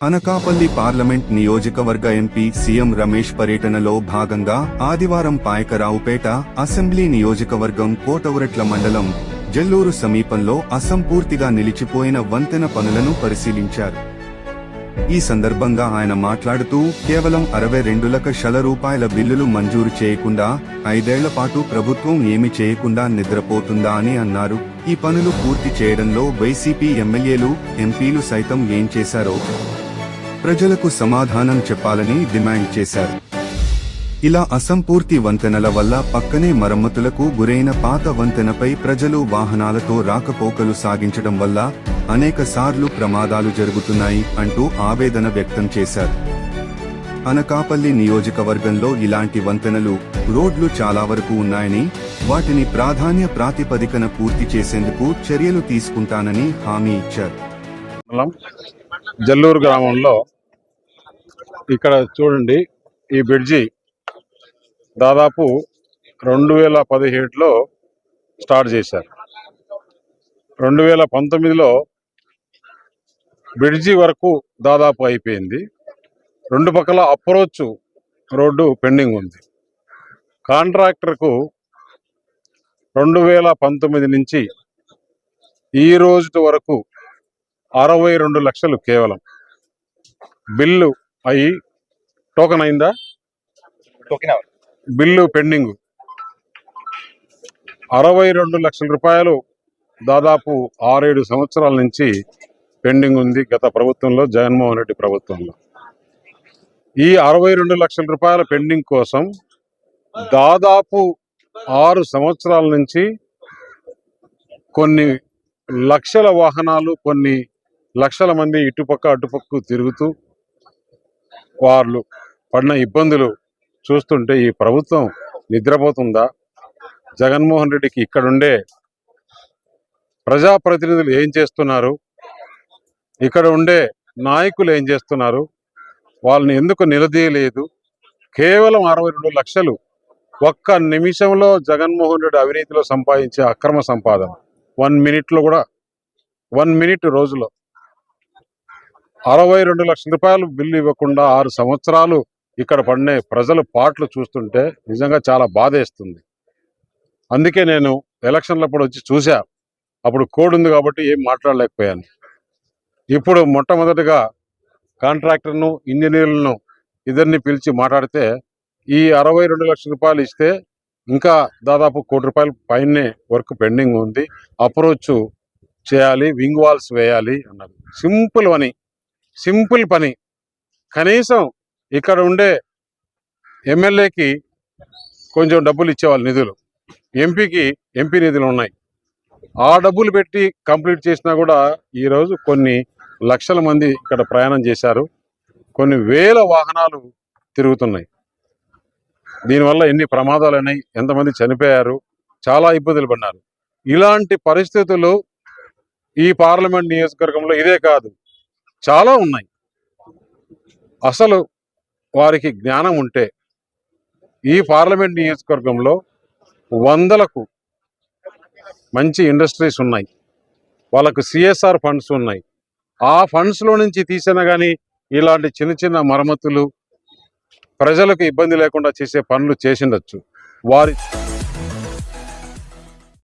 Anakapalli parliament నియోజకవర్గ MP CM Ramesh పర్యటనలో భాగంగా ఆదివారం పాయకరావుపేట అసెంబ్లీ నియోజకవర్గం కోటవరట్ల మండలం జల్లూరు సమీపంలో అసంపూర్తిగా నిలిచిపోయిన వంతెన పనులను పరిశీలించారు. ఈ సందర్భంగా ఆయన మాట్లాడుతూ కేవలం అరవై రెండు లక్షల రూపాయల బిల్లులు మంజూరు చేయకుండా ఐదేళ్ళ పాటు ప్రభుత్వం ఏమి చేయకుండా నిద్రపోతుందా అని అన్నారు. ఈ పనులు పూర్తి చేయడంలో వైసీపీ ఎమ్మెల్యేలు ఎంపీలు సైతం ఏం చేశారో ప్రజలకు సమాధానం చెప్పాలని డిమాండ్ చేశారు. ఇలా అసంపూర్తి వంతెనల వల్ల పక్కనే మరమ్మతులకు గురైన పాత వంతెనపై ప్రజలు వాహనాలతో రాకపోకలు సాగించడం వల్ల అనేక సార్లు ప్రమాదాలు జరుగుతున్నాయి అంటూ ఆవేదన వ్యక్తం చేశారు. అనకాపల్లి నియోజకవర్గంలో ఇలాంటి వంతెనలు రోడ్లు చాలా వరకు ఉన్నాయని వాటిని ప్రాధాన్య ప్రాతిపదికన పూర్తి చేసేందుకు చర్యలు తీసుకుంటానని హామీ ఇచ్చారు. జల్లూరు గ్రామంలో ఇక్కడ చూడండి ఈ బ్రిడ్జి దాదాపు రెండు వేల పదిహేడులో స్టార్ట్ చేశారు. రెండు వేల పంతొమ్మిదిలో బ్రిడ్జి వరకు దాదాపు అయిపోయింది. రెండు పక్కల అప్రోచ్ రోడ్డు పెండింగ్ ఉంది. కాంట్రాక్టర్కు రెండు వేల పంతొమ్మిది నుంచి ఈ రోజు వరకు అరవై రెండు లక్షలు కేవలం. బిల్లు అయి టోకెన్ అయిందా? Bill pending. అరవై రెండు లక్షల రూపాయలు దాదాపు ఆరేడు సంవత్సరాల నుంచి పెండింగ్ ఉంది గత ప్రభుత్వంలో జగన్మోహన్ రెడ్డి ప్రభుత్వంలో. ఈ అరవై రెండు లక్షల రూపాయల పెండింగ్ కోసం దాదాపు ఆరు సంవత్సరాల నుంచి కొన్ని లక్షల వాహనాలు కొన్ని లక్షల మంది ఇటుపక్క అటుపక్క తిరుగుతూ వాళ్ళు పడిన ఇబ్బందులు చూస్తుంటే ఈ ప్రభుత్వం నిద్రపోతుందా? జగన్మోహన్ రెడ్డికి ఇక్కడుండే ప్రజాప్రతినిధులు ఏం చేస్తున్నారు? ఇక్కడ ఉండే నాయకులు ఏం చేస్తున్నారు? వాళ్ళని ఎందుకు నిలదీయలేదు? కేవలం అరవై రెండు లక్షలు ఒక్క నిమిషంలో జగన్మోహన్ రెడ్డి అవినీతిలో సంపాదించే అక్రమ సంపాదన. వన్ మినిట్లో కూడా వన్ మినిట్ రోజులో. అరవై రెండు లక్షల రూపాయలు బిల్లు ఇవ్వకుండా ఆరు సంవత్సరాలు ఇక్కడ పడిన ప్రజల పాటలు చూస్తుంటే నిజంగా చాలా బాధేస్తుంది. అందుకే నేను ఎలక్షన్లప్పుడు వచ్చి చూశా. అప్పుడు కోడ్ ఉంది కాబట్టి ఏం మాట్లాడలేకపోయాను. ఇప్పుడు మొట్టమొదటిగా కాంట్రాక్టర్ను ఇంజనీర్లను ఇద్దరిని పిలిచి మాట్లాడితే ఈ అరవై రెండు లక్షల రూపాయలు ఇస్తే ఇంకా దాదాపు కోటి రూపాయల పైనే వర్క్ పెండింగ్ ఉంది. అప్రోచ్ చేయాలి వింగ్ వాల్స్ వేయాలి అన్నారు. సింపుల్ అని సింపుల్ పని. కనీసం ఇక్కడ ఉండే ఎమ్మెల్యేకి కొంచెం డబ్బులు ఇచ్చేవాళ్ళు నిధులు. ఎంపీకి ఎంపీ నిధులు ఉన్నాయి. ఆ డబ్బులు పెట్టి కంప్లీట్ చేసినా కూడా ఈరోజు కొన్ని లక్షల మంది ఇక్కడ ప్రయాణం చేశారు. కొన్ని వేల వాహనాలు తిరుగుతున్నాయి. దీనివల్ల ఎన్ని ప్రమాదాలు అయినాయి ఎంతమంది చనిపోయారు చాలా ఇబ్బందులు పడినారు ఇలాంటి పరిస్థితులు ఈ పార్లమెంట్ నియోజకవర్గంలో ఇదే కాదు. చాలా ఉన్నాయి. అసలు వారికి జ్ఞానం ఉంటే ఈ పార్లమెంట్ నియోజకవర్గంలో వందలకు మంచి ఇండస్ట్రీస్ ఉన్నాయి. వాళ్ళకు సిఎస్ఆర్ ఫండ్స్ ఉన్నాయి. ఆ ఫండ్స్లో నుంచి తీసినా కానీ ఇలాంటి చిన్న చిన్న మరమ్మతులు ప్రజలకు ఇబ్బంది లేకుండా చేసే పనులు చేసిండొచ్చు వారి